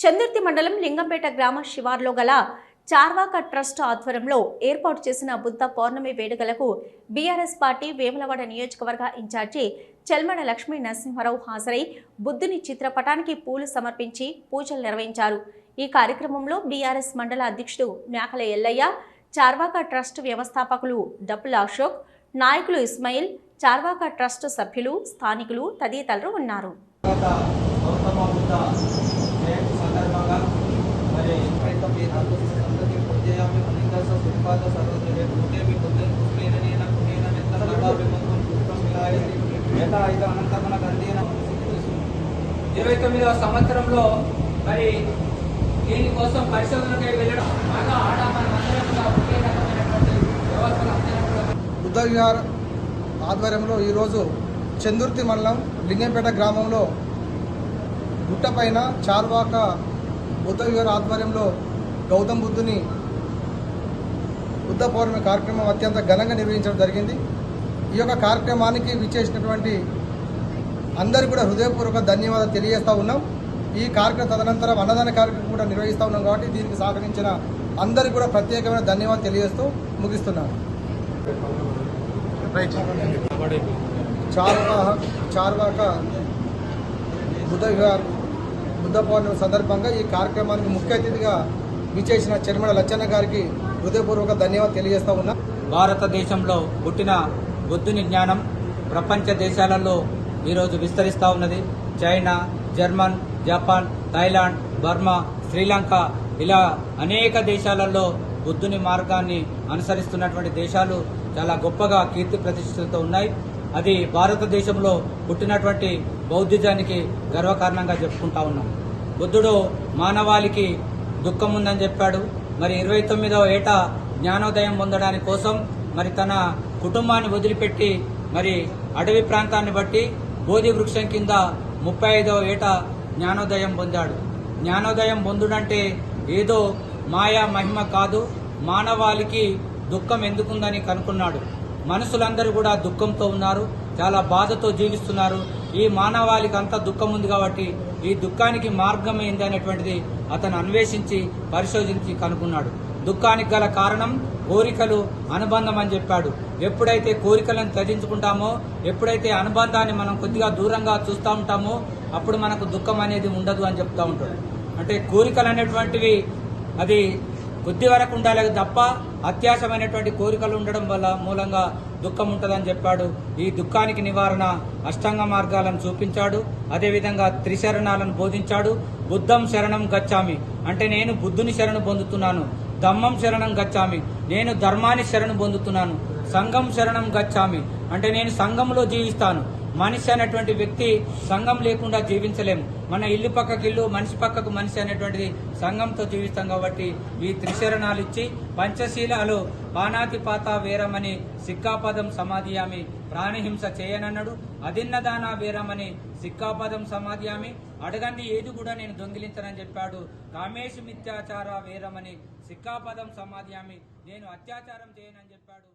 చందుర్తి మండలం లింగంపేట గ్రామ శివార్లో గల చార్వాక ట్రస్ట్ ఆధ్వర్యంలో ఏర్పాటు చేసిన బుద్ధ పౌర్ణమి వేడుకలకు బీఆర్ఎస్ పార్టీ వేములవాడ నియోజకవర్గ ఇన్ఛార్జి చెల్మడ లక్ష్మీ నరసింహారావు హాజరై బుద్ధుని చిత్రపటానికి పూలు సమర్పించి పూజలు నిర్వహించారు. ఈ కార్యక్రమంలో బీఆర్ఎస్ మండల అధ్యక్షుడు మేకల ఎల్లయ్య చార్వాక ట్రస్ట్ వ్యవస్థాపకులు డప్పుల అశోక్ నాయకులు ఇస్మాయిల్ చార్వాక ట్రస్ట్ సభ్యులు స్థానికులు తదితరులు ఉన్నారు తర్వాత గౌతమ బుద్ధ జయంతి సందర్భంగా మరి రైత మీద అందరికీ పూజయామి పులింగస సుపాద సర్వజయ పూజేమి బుద్ధం పుష్పేన పుణ్యేన నెత్తన నడామి మంత్రం పుష్పం విలాయతి ఏత ఐదు అనంతమన గంధీన ఇరవై తొమ్మిదవ సంవత్సరంలో మరి దీనికోసం పరిశోధనకై వెళ్ళడం బాగా ఆడ మనమందరం కూడా ఒకే రకమైనటువంటి వ్యవస్థలు అందరం కూడా ఆధ్వర్యంలో ఈరోజు చందుర్తి మండలం లింగంపేట గ్రామంలో గుట్టపైన చార్వాక బుద్ధ విహార్ ఆధ్వర్యంలో గౌతమ్ బుద్ధుని బుద్ధ పౌర్ణమి కార్యక్రమం అత్యంత ఘనంగా నిర్వహించడం జరిగింది. ఈ యొక్క కార్యక్రమానికి విచ్చేసినటువంటి అందరికీ కూడా హృదయపూర్వక ధన్యవాదాలు తెలియజేస్తూ ఉన్నాం. ఈ కార్యక్రమం తదనంతరం అన్నదాన కార్యక్రమం కూడా నిర్వహిస్తూ ఉన్నాం కాబట్టి దీనికి సహకరించిన అందరికీ కూడా ప్రత్యేకమైన ధన్యవాదాలు తెలియజేస్తూ ముగిస్తున్నాను. చార్వాక చార్వాక బుద్ధ విహార్ బుద్ధ పౌర్ణమి సందర్భంగా ఈ కార్యక్రమానికి ముఖ్య అతిథిగా విచేసిన చెర్మల లచ్చన్న గారికి హృదయపూర్వక ధన్యవాదాలు తెలియజేస్తా ఉన్నా. భారతదేశంలో పుట్టిన బుద్ధుని జ్ఞానం ప్రపంచ దేశాలలో ఈరోజు విస్తరిస్తూ ఉన్నది. China German Japan Thailand Burma Sri Lanka ఇలా అనేక దేశాలలో బుద్ధుని మార్గాన్ని అనుసరిస్తున్నటువంటి దేశాలు చాలా గొప్పగా కీర్తి ప్రతిష్టలతో ఉన్నాయి. అది భారతదేశంలో పుట్టినటువంటి బౌద్ధిజానికి గర్వకారణంగా చెప్పుకుంటా ఉన్నాం. బుద్ధుడు మానవాళికి దుఃఖం ఉందని చెప్పాడు. మరి ఇరవై తొమ్మిదవ ఏట జ్ఞానోదయం పొందడానికి కోసం మరి తన కుటుంబాన్ని వదిలిపెట్టి మరి అడవి ప్రాంతాన్ని బట్టి బోధి వృక్షం కింద ముప్పై ఐదవ ఏట జ్ఞానోదయం పొందాడు. జ్ఞానోదయం పొందుడంటే ఏదో మాయా మహిమ కాదు. మానవాళికి దుఃఖం ఎందుకుందని కనుక్కున్నాడు. మనుషులందరూ కూడా దుఃఖంతో ఉన్నారు చాలా బాధతో జీవిస్తున్నారు. ఈ మానవాళికి అంత దుఃఖం ఉంది కాబట్టి ఈ దుఃఖానికి మార్గం ఏంది అనేటువంటిది అతను అన్వేషించి పరిశోధించి కనుక్కున్నాడు. దుఃఖానికి గల కారణం కోరికలు అనుబంధం అని చెప్పాడు. ఎప్పుడైతే కోరికలను త్యజించుకుంటామో ఎప్పుడైతే అనుబంధాన్ని మనం కొద్దిగా దూరంగా చూస్తూ ఉంటామో అప్పుడు మనకు దుఃఖం అనేది ఉండదు అని చెప్తా ఉంటాడు. అంటే కోరికలు అనేటువంటివి అది బుద్ధి వరకు ఉండాలి తప్ప అత్యాశమైనటువంటి కోరికలు ఉండడం వల్ల మూలంగా దుఃఖం ఉంటుందని చెప్పాడు. ఈ దుఃఖానికి నివారణ అష్టాంగ మార్గాలను చూపించాడు. అదేవిధంగా త్రిశరణాలను బోధించాడు. బుద్ధం శరణం గచ్చామి. అంటే నేను బుద్ధుని శరణు పొందుతున్నాను. దమ్మం శరణం గచ్చామి. నేను ధర్మాన్ని శరణు పొందుతున్నాను. సంఘం శరణం గచ్చామి. అంటే నేను సంఘంలో జీవిస్తాను. మనిషి అనేటువంటి వ్యక్తి సంఘం లేకుండా జీవించలేం మన ఇల్లు పక్కకి ఇల్లు మనిషి పక్కకు మనిషి అనేటువంటిది సంఘంతో జీవిస్తాం కాబట్టి ఈ త్రిశరణాలు ఇచ్చి పంచశీలాలు పానాతి పాత వీరమని సిక్కాపదం సమాధియామి ప్రాణిహింస చేయనన్నాడు. అదిన్నదాన వీరమని సిక్కాపదం సమాధియామి అడగండి ఏది కూడా నేను దొంగిలించనని చెప్పాడు. కామేశు మిథ్యాచార వీరమని సిక్కాపదం సమాధియామి నేను అత్యాచారం చేయనని చెప్పాడు.